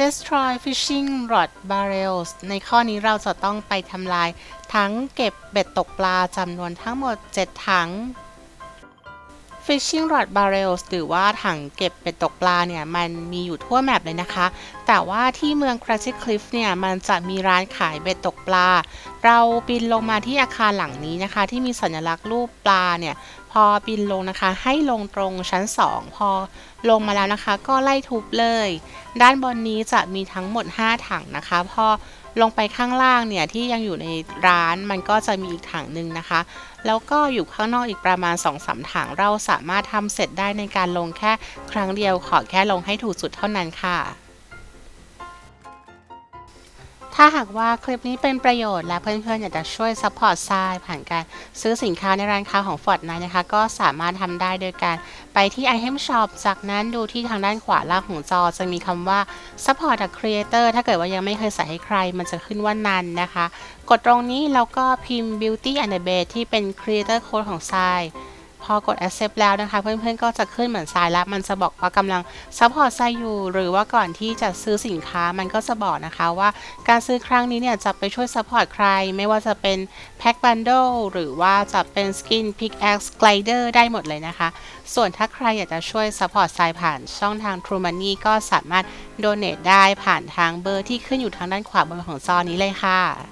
destroy fishing rod barrels ในข้อนี้เราจะต้องไปทำลายทั้งเก็บเบ็ดตกปลาจำนวนทั้งหมด 7 ถัง Fishing rod barrels หรือว่าถังเก็บเบ็ดตกปลาเนี่ยมันมีอยู่ทั่วแมปเลยนะคะ แต่ว่าที่เมือง Crazy Cliff เนี่ยมันจะมีร้านขายเบ็ดตกปลา เราบินลงมาที่อาคารหลังนี้นะคะ ที่มีสัญลักษณ์รูปปลาเนี่ยพอบินลงนะคะ ให้ลงตรงชั้น 2 พอลงมาแล้วนะคะ ก็ไล่ทุบเลย ด้านบนนี้จะมีทั้งหมด 5 ถังนะคะ พอ ลงไปข้างล่างเนี่ยที่ยังอยู่ในร้านมันก็จะมีอีกถังหนึ่งนะคะ แล้วก็อยู่ข้างนอกอีกประมาณ2-3ถังเราสามารถทำเสร็จได้ในการลงแค่ครั้งเดียวขอแค่ลงให้ถูกจุดเท่านั้นค่ะ ถ้าหากว่าคลิปนี้เป็นประโยชน์และเพื่อนๆอยากจะช่วยซัพพอร์ตทรายผ่านการซื้อสินค้าในร้านค้าของ Fortnite นะคะ ก็สามารถทำได้โดยการไปที่ Item Shop จากนั้นดูที่ทางด้านขวาล่างของจอจะมีคำว่า Support a Creator ถ้าเกิดว่ายังไม่เคยใส่ให้ใคร มันจะขึ้นว่านันนะคะ กดตรงนี้แล้วก็พิมพ์ Beauty and the Beast ที่เป็น Creator Code ของทราย พอกด accept แล้วนะคะ เพื่อนๆก็จะขึ้นเหมือนทรายแล้ว มันจะบอกว่ากำลัง support ทรายอยู่ หรือว่าก่อนที่จะซื้อสินค้ามันก็จะบอกนะคะว่าการซื้อครั้งนี้เนี่ยจะไปช่วย support ใคร ไม่ว่าจะเป็น pack bundle หรือว่าจะเป็น skin pickaxe glider ได้หมดเลยนะคะ ส่วนถ้าใครอยากจะช่วย support ทรายผ่านช่องทาง True Money ก็สามารถ donate ได้ผ่านทางเบอร์ที่ขึ้นอยู่ทางด้านขวาบนของจอนี้เลยค่ะ